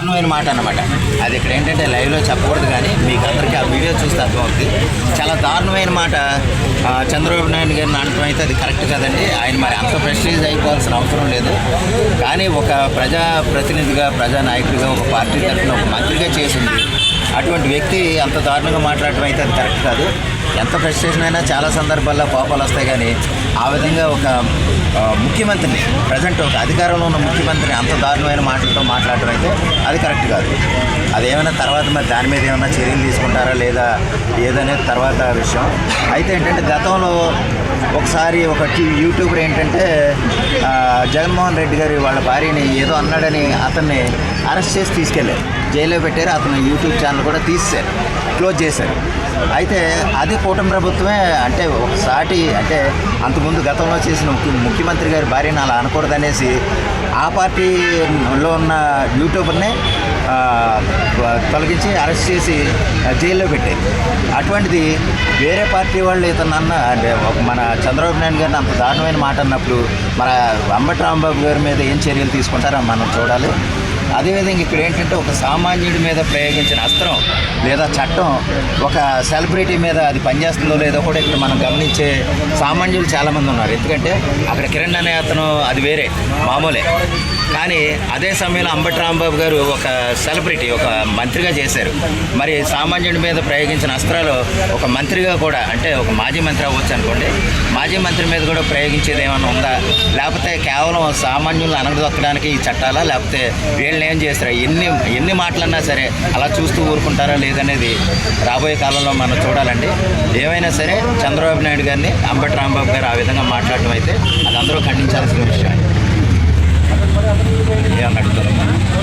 దారుణమైన మాట అనమాట అది ఇక్కడ ఏంటంటే లైవ్లో చెప్పకూడదు కానీ మీకు అందరికీ ఆ వీడియో చూస్తే అర్థమవుతుంది. చాలా దారుణమైన మాట చంద్రబాబు నాయుడు గారిని అనడం అయితే అది కరెక్ట్ కదండి. ఆయన మరి అంత ప్రెస్టీజ్ అయిపోవాల్సిన అవసరం లేదు. కానీ ఒక ప్రజా ప్రతినిధిగా ప్రజా నాయకుడిగా ఒక పార్టీ తరఫున ఒక మంత్రిగా చేసింది. అటువంటి వ్యక్తి అంత దారుణంగా మాట్లాడటం అయితే అది కరెక్ట్ కాదు. ఎంత ఫ్రస్ట్రేషన్ అయినా చాలా సందర్భాల్లో కోపాలు వస్తాయి కానీ ఆ విధంగా ఒక ముఖ్యమంత్రిని ప్రజెంట్ ఒక అధికారంలో ఉన్న ముఖ్యమంత్రిని అంత దారుణమైన మాటలతో మాట్లాడటం అయితే అది కరెక్ట్ కాదు. అదేమైనా తర్వాత మరి దాని మీద ఏమైనా చర్యలు తీసుకుంటారా లేదా ఏదనేది తర్వాత విషయం. అయితే ఏంటంటే గతంలో ఒకసారి ఒక యూట్యూబర్ ఏంటంటే జగన్మోహన్ రెడ్డి గారి వాళ్ళ భార్యని ఏదో అన్నాడని అతన్ని అరెస్ట్ చేసి తీసుకెళ్ళారు. జైల్లో పెట్టారు అతను యూట్యూబ్ ఛానల్ కూడా తీసేశారు క్లోజ్ చేశారు. అయితే అది కూటమి ప్రభుత్వమే అంటే ఒకసారి అంటే అంతకుముందు గతంలో చేసిన ముఖ్య ముఖ్యమంత్రి గారి భార్యను అలా అనకూడదనేసి ఆ పార్టీలో ఉన్న యూట్యూబర్నే తొలగించి అరెస్ట్ చేసి జైల్లో పెట్టారు. అటువంటిది వేరే పార్టీ వాళ్ళు ఇతను అన్న అంటే మన చంద్రబాబు నాయుడు గారిని అంత దారుణమైన మాట అన్నప్పుడు మన అంబటి రాంబాబు గారి మీద ఏం చర్యలు తీసుకుంటారో మనం చూడాలి. అదేవిధంగా ఇక్కడ ఏంటంటే ఒక సామాన్యుడి మీద ప్రయోగించిన అస్త్రం లేదా చట్టం ఒక సెలబ్రిటీ మీద అది పనిచేస్తుందో లేదో కూడా ఇక్కడ మనం గమనించే సామాన్యులు చాలామంది ఉన్నారు. ఎందుకంటే అక్కడ కిరణ్ అనే అతను అది వేరే మామూలే. కానీ అదే సమయంలో అంబటి రాంబాబు గారు ఒక సెలబ్రిటీ ఒక మంత్రిగా చేశారు. మరి సామాన్యుడి మీద ప్రయోగించిన అస్త్రాలు ఒక మంత్రిగా కూడా అంటే ఒక మాజీ మంత్రి అవ్వచ్చు అనుకోండి మాజీ మంత్రి మీద కూడా ప్రయోగించేది ఏమైనా ఉందా? లేకపోతే కేవలం సామాన్యులను అనగదొక్కడానికి ఈ చట్టాలా? లేకపోతే వీళ్ళని ఏం చేస్తారా? ఎన్ని ఎన్ని మాటలన్నా సరే అలా చూస్తూ ఊరుకుంటారా లేదనేది రాబోయే కాలంలో మనం చూడాలండి. ఏమైనా సరే చంద్రబాబు నాయుడు గారిని అంబటి రాంబాబు గారు ఆ విధంగా మాట్లాడటం అయితే అది అందరూ ఖండించాల్సిన విషయం. ചെയ്യാൻ നടത്തുന്നത്